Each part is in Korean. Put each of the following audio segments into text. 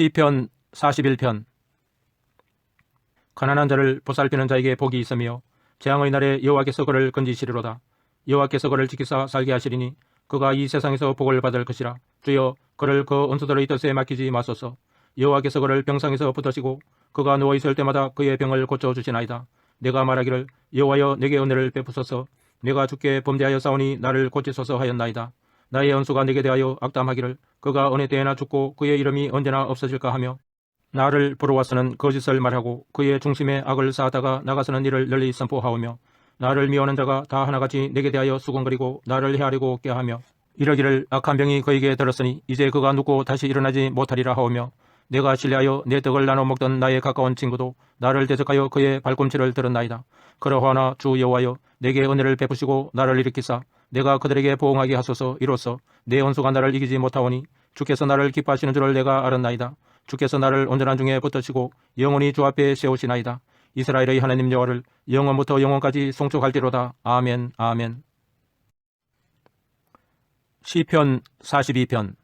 시편 41편 가난한 자를 보살피는 자에게 복이 있으며 재앙의 날에 여호와께서 그를 건지시리로다. 여호와께서 그를 지키사 살게 하시리니 그가 이 세상에서 복을 받을 것이라. 주여 그를 그 원수들의 뜻에 맡기지 마소서. 여호와께서 그를 병상에서 붙으시고 그가 누워 있을 때마다 그의 병을 고쳐 주시나이다. 내가 말하기를 여호와여 내게 은혜를 베푸소서. 내가 주께 범죄하여 싸우니 나를 고치소서 하였나이다. 나의 원수가 내게 대하여 악담하기를 그가 어느 때에나 죽고 그의 이름이 언제나 없어질까 하며 나를 부러워서는 거짓을 말하고 그의 중심에 악을 쌓다가 나가서는 이를 널리 선포하오며 나를 미워하는 자가 다 하나같이 내게 대하여 수군거리고 나를 헤아리고 꾀하며 이러기를 악한 병이 그에게 들었으니 이제 그가 눕고 다시 일어나지 못하리라 하오며 내가 신뢰하여 내 떡을 나눠 먹던 나의 가까운 친구도 나를 대적하여 그의 발꿈치를 들었나이다. 그러하나 주 여호와여 내게 은혜를 베푸시고 나를 일으키사 내가 그들에게 보응하게 하소서 이로써 내 원수가 나를 이기지 못하오니 주께서 나를 기뻐하시는 줄을 내가 알았나이다. 주께서 나를 온전한 중에 붙드시고 영원히 주 앞에 세우시나이다. 이스라엘의 하나님 여호와를 영원부터 영원까지 송축할지로다. 아멘 아멘 시편 42편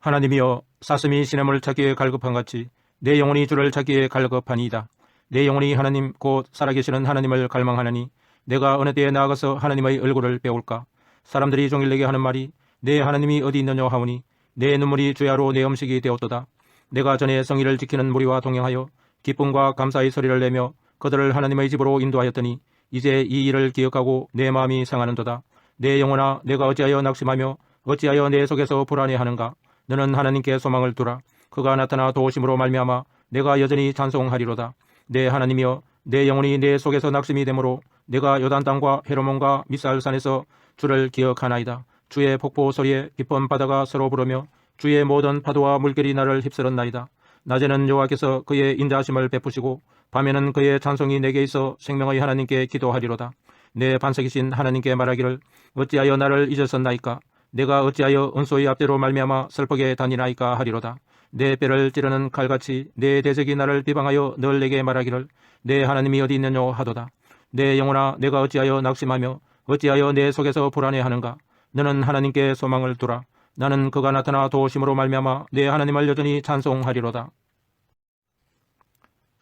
하나님이여 사슴이 시냇을 찾기에 갈급한 같이 내 영혼이 주를 찾기에 갈급하니이다. 내 영혼이 하나님 곧 살아계시는 하나님을 갈망하나니 내가 어느 때에 나아가서 하나님의 얼굴을 배울까? 사람들이 종일 내게 하는 말이 내 하나님이 어디 있느냐 하오니 내 눈물이 주야로 내 음식이 되었도다. 내가 전에 성의를 지키는 무리와 동행하여 기쁨과 감사의 소리를 내며 그들을 하나님의 집으로 인도하였더니 이제 이 일을 기억하고 내 마음이 상하는도다. 내 영혼아 내가 어찌하여 낙심하며 어찌하여 내 속에서 불안해하는가? 너는 하나님께 소망을 두라. 그가 나타나 도우심으로 말미암아 내가 여전히 찬송하리로다. 내 하나님이여 내 영혼이 내 속에서 낙심이 되므로 내가 요단 땅과 헤르몬과 미살산에서 주를 기억하나이다. 주의 폭포 소리에 깊은 바다가 서로 부르며 주의 모든 파도와 물결이 나를 휩쓸었나이다. 낮에는 여호와께서 그의 인자하심을 베푸시고 밤에는 그의 찬송이 내게 있어 생명의 하나님께 기도하리로다. 내 반석이신 하나님께 말하기를 어찌하여 나를 잊었었나이까? 내가 어찌하여 은소의 앞대로 말미암아 슬프게 다니나이까 하리로다. 내 뼈를 찌르는 칼같이 내 대적이 나를 비방하여 늘 내게 말하기를 내 하나님이 어디 있느냐 하도다. 내 영혼아 내가 어찌하여 낙심하며 어찌하여 내 속에서 불안해하는가? 너는 하나님께 소망을 두라. 나는 그가 나타나 도우심으로 말미암아 내 하나님을 여전히 찬송하리로다.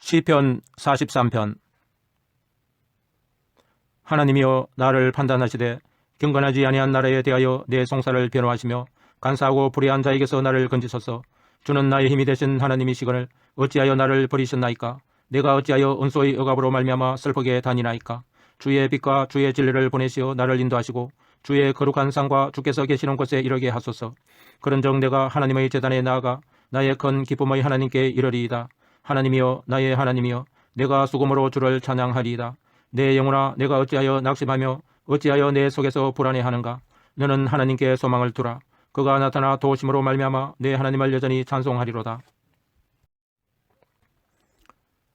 시편 43편 하나님이여 나를 판단하시되 경건하지 아니한 나라에 대하여 내 송사를 변호하시며 간사하고 불의한 자에게서 나를 건지소서 주는 나의 힘이 되신 하나님이시거늘 어찌하여 나를 버리셨나이까 내가 어찌하여 은소의 억압으로 말미암아 슬프게 다니나이까? 주의 빛과 주의 진리를 보내시어 나를 인도하시고 주의 거룩한 상과 주께서 계시는 곳에 이르게 하소서. 그런즉 내가 하나님의 재단에 나아가 나의 큰 기쁨의 하나님께 이르리이다. 하나님이여 나의 하나님이여 내가 수금으로 주를 찬양하리이다. 내 영혼아 내가 어찌하여 낙심하며 어찌하여 내 속에서 불안해하는가? 너는 하나님께 소망을 두라. 그가 나타나 도우심으로 말미암아 내 하나님을 여전히 찬송하리로다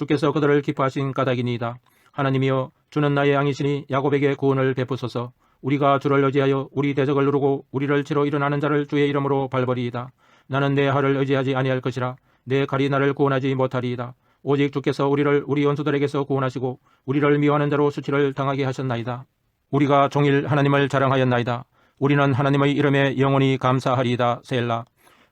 주께서 그들을 기뻐하신 까닭이니이다. 하나님이여 주는 나의 양이시니 야곱에게 구원을 베푸소서 우리가 주를 의지하여 우리 대적을 누르고 우리를 치러 일어나는 자를 주의 이름으로 발버리이다. 나는 내 하를 의지하지 아니할 것이라 내 칼이 나를 구원하지 못하리이다. 오직 주께서 우리를 우리 원수들에게서 구원하시고 우리를 미워하는 자로 수치를 당하게 하셨나이다. 우리가 종일 하나님을 자랑하였나이다. 우리는 하나님의 이름에 영원히 감사하리이다. 셀라.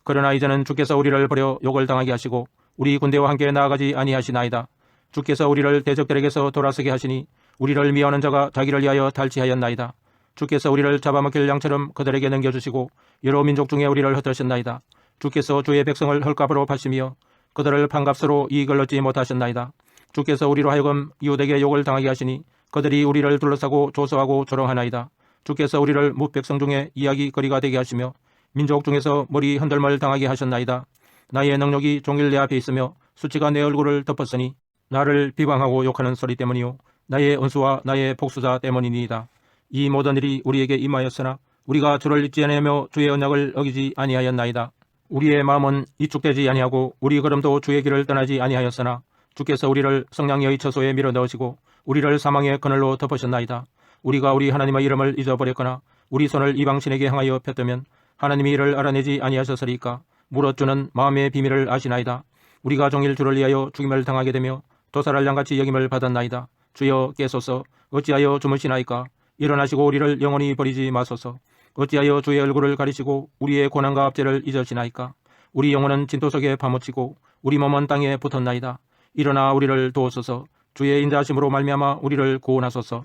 그러나 이제는 주께서 우리를 버려 욕을 당하게 하시고 우리 군대와 함께 나아가지 아니하시나이다. 주께서 우리를 대적들에게서 돌아서게 하시니 우리를 미워하는 자가 자기를 위하여 탈취하였나이다. 주께서 우리를 잡아먹힐 양처럼 그들에게 넘겨주시고 여러 민족 중에 우리를 흩으셨나이다. 주께서 주의 백성을 헐값으로 파시며 그들을 판값으로 이익을 얻지 못하셨나이다. 주께서 우리로 하여금 이웃에게 욕을 당하게 하시니 그들이 우리를 둘러싸고 조소하고 조롱하나이다. 주께서 우리를 무백성 중에 이야기거리가 되게 하시며 민족 중에서 머리 흔들물 당하게 하셨나이다. 나의 능력이 종일 내 앞에 있으며 수치가 내 얼굴을 덮었으니 나를 비방하고 욕하는 소리 때문이요 나의 은수와 나의 복수자 때문이니이다. 이 모든 일이 우리에게 임하였으나 우리가 주를 잊지 아니하며 주의 언약을 어기지 아니하였나이다. 우리의 마음은 이축되지 아니하고 우리 걸음도 주의 길을 떠나지 아니하였으나 주께서 우리를 성량의 처소에 밀어 넣으시고 우리를 사망의 그늘로 덮으셨나이다. 우리가 우리 하나님의 이름을 잊어버렸거나 우리 손을 이방신에게 향하여 폈다면 하나님이 이를 알아내지 아니하셨으리까 물어 주는 마음의 비밀을 아시나이다. 우리가 종일 주를 위하여 죽임을 당하게 되며 도살할 양같이 여김을 받았나이다. 주여 깨소서 어찌하여 주무시나이까 일어나시고 우리를 영원히 버리지 마소서 어찌하여 주의 얼굴을 가리시고 우리의 고난과 압제를 잊으시나이까 우리 영혼은 진토 속에 파묻히고 우리 몸은 땅에 붙었나이다. 일어나 우리를 도우소서 주의 인자하심으로 말미암아 우리를 구원하소서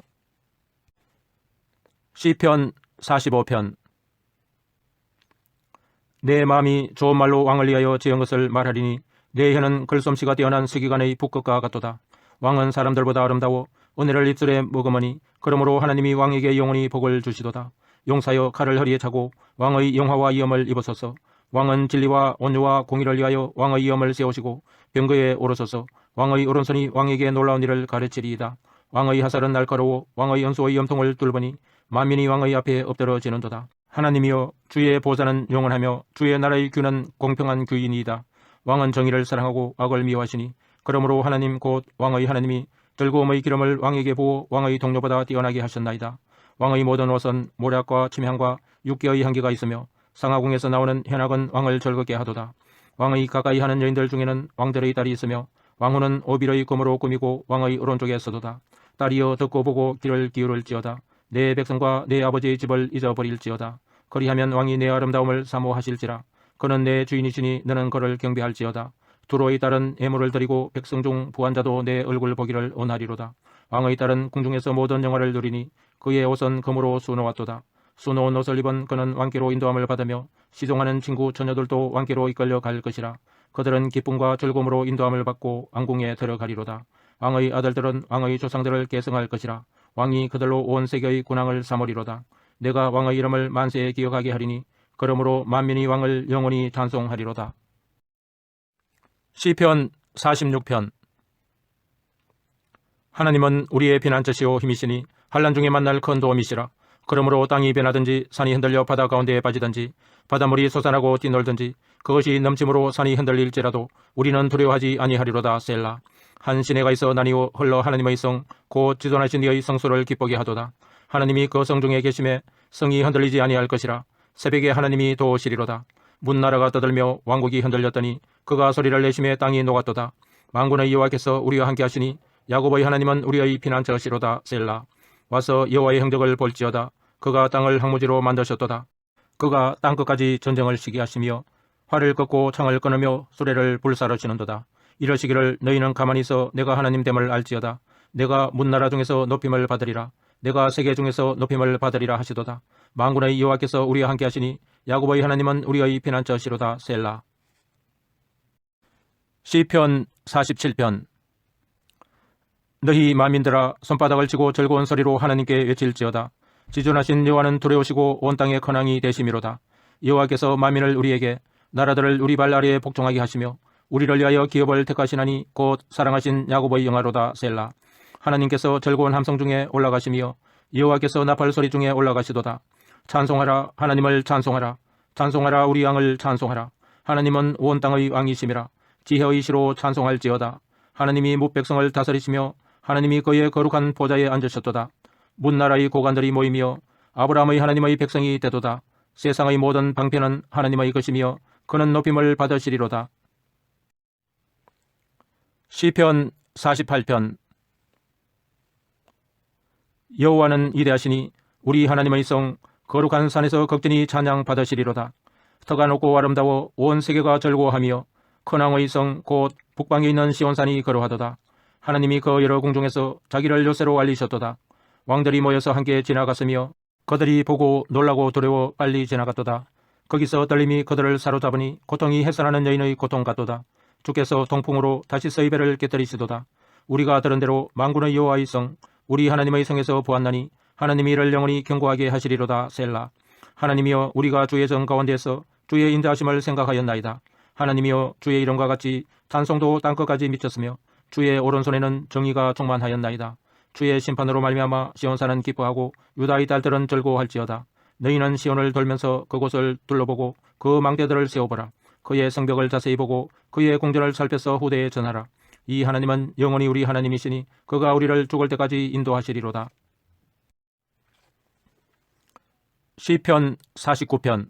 시편 45편 내 마음이 좋은 말로 왕을 위하여 지은 것을 말하리니 내 혀는 글솜씨가 뛰어난 서기관의 북극과 같도다. 왕은 사람들보다 아름다워 은혜를 입술에 머금으니 그러므로 하나님이 왕에게 영원히 복을 주시도다. 용사여 칼을 허리에 차고 왕의 영화와 이엄을 입으소서. 왕은 진리와 온유와 공의를 위하여 왕의 이엄을 세우시고 병거에 오르소서. 왕의 오른손이 왕에게 놀라운 일을 가르치리이다. 왕의 하살은 날카로워 왕의 연수의 염통을 뚫으니 만민이 왕의 앞에 엎드러지는도다. 하나님이여 주의 보좌는 영원하며 주의 나라의 규는 공평한 규이니이다. 왕은 정의를 사랑하고 악을 미워하시니 그러므로 하나님 곧 왕의 하나님이 즐거움의 기름을 왕에게 부어 왕의 동료보다 뛰어나게 하셨나이다. 왕의 모든 옷은 모략과 침향과 육개의 향기가 있으며 상하궁에서 나오는 현악은 왕을 즐겁게 하도다. 왕의 가까이 하는 여인들 중에는 왕들의 딸이 있으며 왕후는 오빌의 금으로 꾸미고 왕의 오른쪽에 서도다. 딸이여 듣고 보고 귀를 기울을지어다. 내 백성과 내 아버지의 집을 잊어버릴지어다. 그리하면 왕이 내 아름다움을 사모하실지라. 그는 내 주인이시니 너는 그를 경배할지어다. 두로의 딸은 예물을 드리고 백성 중 부한자도 내 얼굴 보기를 원하리로다. 왕의 딸은 궁중에서 모든 영화를 누리니 그의 옷은 금으로 수놓았도다. 수놓은 옷을 입은 그는 왕께로 인도함을 받으며 시종하는 친구 처녀들도 왕께로 이끌려 갈 것이라. 그들은 기쁨과 즐거움으로 인도함을 받고 왕궁에 들어가리로다. 왕의 아들들은 왕의 조상들을 계승할 것이라. 왕이 그들로 온 세계의 군왕을 삼으리로다. 내가 왕의 이름을 만세에 기억하게 하리니 그러므로 만민이 왕을 영원히 찬송하리로다. 시편 46편 하나님은 우리의 피난처시오 힘이시니 한란 중에 만날 큰 도움이시라. 그러므로 땅이 변하든지 산이 흔들려 바다 가운데에 빠지든지 바닷물이 솟아나고 뛰놀든지 그것이 넘침으로 산이 흔들릴지라도 우리는 두려워하지 아니하리로다 셀라. 한 시내가 있어 나니오 흘러 하나님의 성 곧 지존하신 이의 성소를 기쁘게 하도다. 하나님이 그 성 중에 계심에 성이 흔들리지 아니할 것이라. 새벽에 하나님이 도우시리로다. 문 나라가 떠들며 왕국이 흔들렸더니 그가 소리를 내심에 땅이 녹았도다. 망군의 여호와께서 우리와 함께 하시니 야곱의 하나님은 우리의 피난처시로다 셀라. 와서 여호와의 행적을 볼지어다. 그가 땅을 항무지로 만드셨도다. 그가 땅 끝까지 전쟁을 시게 하시며 활을 꺾고 창을 끊으며 수레를 불사르시는도다. 이러시기를 너희는 가만히 있어 내가 하나님 됨을 알지어다. 내가 문나라 중에서 높임을 받으리라. 내가 세계 중에서 높임을 받으리라 하시도다. 망군의 여호와께서 우리와 함께 하시니 야곱의 하나님은 우리의 피난처시로다 셀라. 시편 47편 너희 만민들아 손바닥을 치고 즐거운 소리로 하나님께 외칠지어다. 지존하신 여호와는 두려우시고 온 땅의 컨왕이 되심이로다. 여호와께서 만민을 우리에게 나라들을 우리 발 아래에 복종하게 하시며 우리를 위하여 기업을 택하시나니 곧 사랑하신 야곱의 영화로다 셀라. 하나님께서 즐거운 함성 중에 올라가시며 여호와께서 나팔 소리 중에 올라가시도다. 찬송하라 하나님을 찬송하라 찬송하라 우리 왕을 찬송하라 하나님은 온 땅의 왕이심이라 지혜의 시로 찬송할지어다. 하나님이 무백성을 다스리시며 하나님이 그의 거룩한 보좌에 앉으셨도다. 문나라의 고관들이 모이며 아브라함의 하나님의 백성이 되도다. 세상의 모든 방편은 하나님의 것이며 그는 높임을 받으시리로다. 시편 48편 여호와는 이대하시니 우리 하나님의 성 거룩한 산에서 극진히 찬양 받으시리로다. 터가 높고 아름다워 온 세계가 즐거워하며 큰왕의 성 곧 북방에 있는 시온산이 거로하도다. 하나님이 그 여러 궁중에서 자기를 요새로 알리셨도다. 왕들이 모여서 함께 지나갔으며 그들이 보고 놀라고 두려워 빨리 지나갔도다. 거기서 떨림이 그들을 사로잡으니 고통이 해산하는 여인의 고통 같도다. 주께서 동풍으로 다시 서이배를 깨뜨리시도다. 우리가 들은 대로 망군의 여호와의 성 우리 하나님의 성에서 보았나니 하나님이 이를 영원히 경고하게 하시리로다 셀라. 하나님이여 우리가 주의 정 가운데서 주의 인자하심을 생각하였나이다. 하나님이여 주의 이름과 같이 찬송도 땅끝까지 미쳤으며 주의 오른손에는 정의가 충만하였나이다. 주의 심판으로 말미암아 시온산은 기뻐하고 유다의 딸들은 즐거워할지어다. 너희는 시온을 돌면서 그곳을 둘러보고 그 망대들을 세워보라. 그의 성벽을 자세히 보고 그의 공전을 살펴서 후대에 전하라. 이 하나님은 영원히 우리 하나님이시니 그가 우리를 죽을 때까지 인도하시리로다. 시편 49편.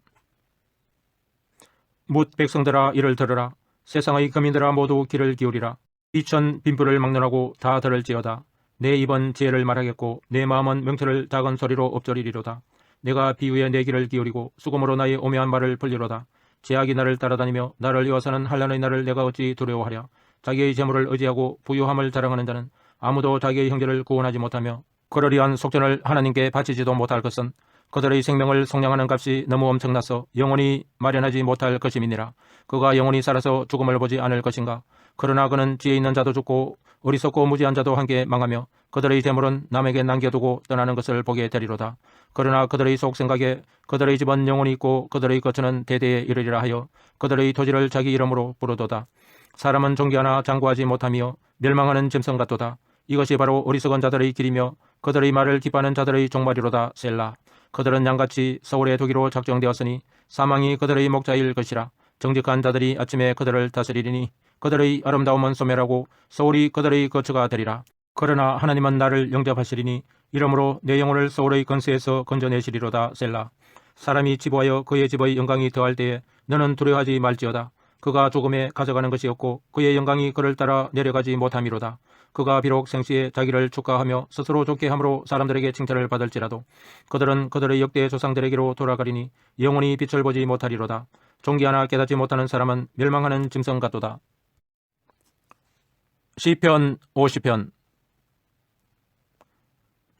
묻 백성들아 이를 들으라. 세상의 거민들아 모두 귀를 기울이라. 이천 빈불을 막론하고 다 들을지어다. 내 입은 지혜를 말하겠고 내 마음은 명철을 작은 소리로 엎조리리로다. 내가 비유에 내 귀를 기울이고 수금으로 나의 오묘한 말을 풀리로다. 제약이 나를 따라다니며 나를 이어서는 한란의 나를 내가 어찌 두려워하랴 자기의 재물을 의지하고 부유함을 자랑하는 자는 아무도 자기의 형제를 구원하지 못하며 그러리한 속전을 하나님께 바치지도 못할 것은 그들의 생명을 속량하는 값이 너무 엄청나서 영원히 마련하지 못할 것임이니라. 그가 영원히 살아서 죽음을 보지 않을 것인가. 그러나 그는 지혜 있는 자도 죽고 어리석고 무지한 자도 함께 망하며 그들의 재물은 남에게 남겨두고 떠나는 것을 보게 되리로다. 그러나 그들의 속 생각에 그들의 집은 영원히 있고 그들의 거처는 대대에 이르리라 하여 그들의 토지를 자기 이름으로 부르도다. 사람은 존귀하나 장구하지 못하며 멸망하는 짐승 같도다. 이것이 바로 어리석은 자들의 길이며 그들의 말을 기뻐하는 자들의 종말이로다. 셀라. 그들은 양같이 서울에 두기로 작정되었으니 사망이 그들의 목자일 것이라. 정직한 자들이 아침에 그들을 다스리리니 그들의 아름다움은 소멸하고 서울이 그들의 거처가 되리라. 그러나 하나님은 나를 영접하시리니 이러므로 내 영혼을 서울의 건세에서 건져내시리로다. 셀라. 사람이 지부하여 그의 집의 영광이 더할 때에 너는 두려워하지 말지어다. 그가 죽음에 가져가는 것이 없고 그의 영광이 그를 따라 내려가지 못함이로다. 그가 비록 생시에 자기를 축하하며 스스로 좋게 함으로 사람들에게 칭찬을 받을지라도 그들은 그들의 역대 조상들에게로 돌아가리니 영원히 빛을 보지 못하리로다. 종기 하나 깨닫지 못하는 사람은 멸망하는 짐승 같도다. 시편 50편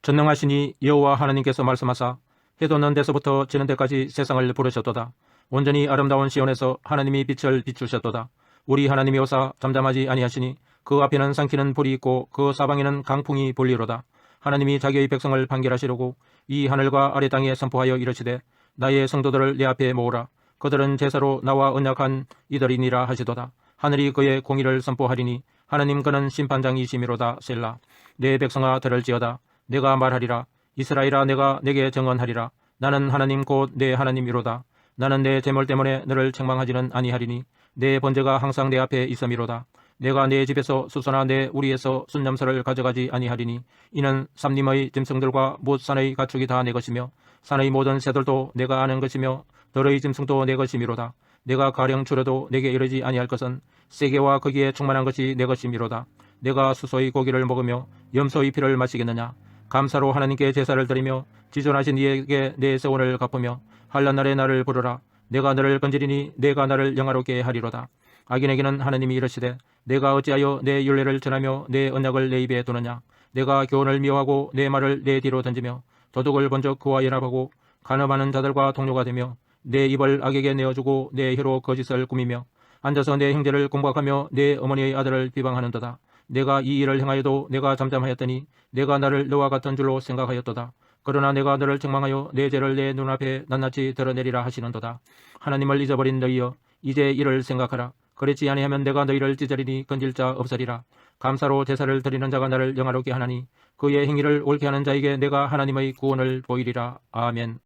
전능하시니 여호와 하나님께서 말씀하사 해 돋는 데서부터 지는 데까지 세상을 부르셨도다. 온전히 아름다운 시온에서 하나님이 빛을 비추셨도다. 우리 하나님이 오사 잠잠하지 아니하시니 그 앞에는 삼키는 불이 있고 그 사방에는 강풍이 불리로다. 하나님이 자기의 백성을 판결하시려고 이 하늘과 아래 땅에 선포하여 이르시되 나의 성도들을 내 앞에 모으라. 그들은 제사로 나와 언약한 이들이니라 하시도다. 하늘이 그의 공의를 선포하리니 하나님 그는 심판장이시미로다 셀라. 내 백성아 들을지어다. 내가 말하리라. 이스라엘아 내가 내게 정언하리라. 나는 하나님 곧 내 하나님이로다. 나는 내 재물 때문에 너를 책망하지는 아니하리니 내 번제가 항상 내 앞에 있음이로다. 내가 내 집에서 수소나 내 우리에서 순념서를 가져가지 아니하리니 이는 삼림의 짐승들과 못 산의 가축이 다 내 것이며 산의 모든 새들도 내가 아는 것이며 들의 짐승도 내 것이미로다. 내가 가령 줄여도 내게 이르지 아니할 것은 세계와 거기에 충만한 것이 내 것이미로다. 내가 수소의 고기를 먹으며 염소의 피를 마시겠느냐. 감사로 하나님께 제사를 드리며 지존하신 이에게 내 세원을 갚으며 한란 날에 나를 부르라. 내가 너를 건지리니 내가 나를 영화롭게 하리로다. 악인에게는 하나님이 이르시되 내가 어찌하여 내 윤례를 전하며 내 언약을 내 입에 두느냐. 내가 교훈을 미워하고 내 말을 내 뒤로 던지며 도둑을 번쩍 그와 연합하고 간음하는 자들과 동료가 되며 내 입을 악에게 내어주고 내 혀로 거짓을 꾸미며 앉아서 내 형제를 공박하며 내 어머니의 아들을 비방하는도다. 내가 이 일을 행하여도 내가 잠잠하였더니 내가 나를 너와 같은 줄로 생각하였도다. 그러나 내가 너를 책망하여 내 죄를 내 눈앞에 낱낱이 드러내리라 하시는도다. 하나님을 잊어버린 너희여 이제 이를 생각하라. 그렇지 아니하면 내가 너희를 찢으리니 건질 자 없으리라. 감사로 제사를 드리는 자가 나를 영화롭게 하나니 그의 행위를 옳게 하는 자에게 내가 하나님의 구원을 보이리라. 아멘.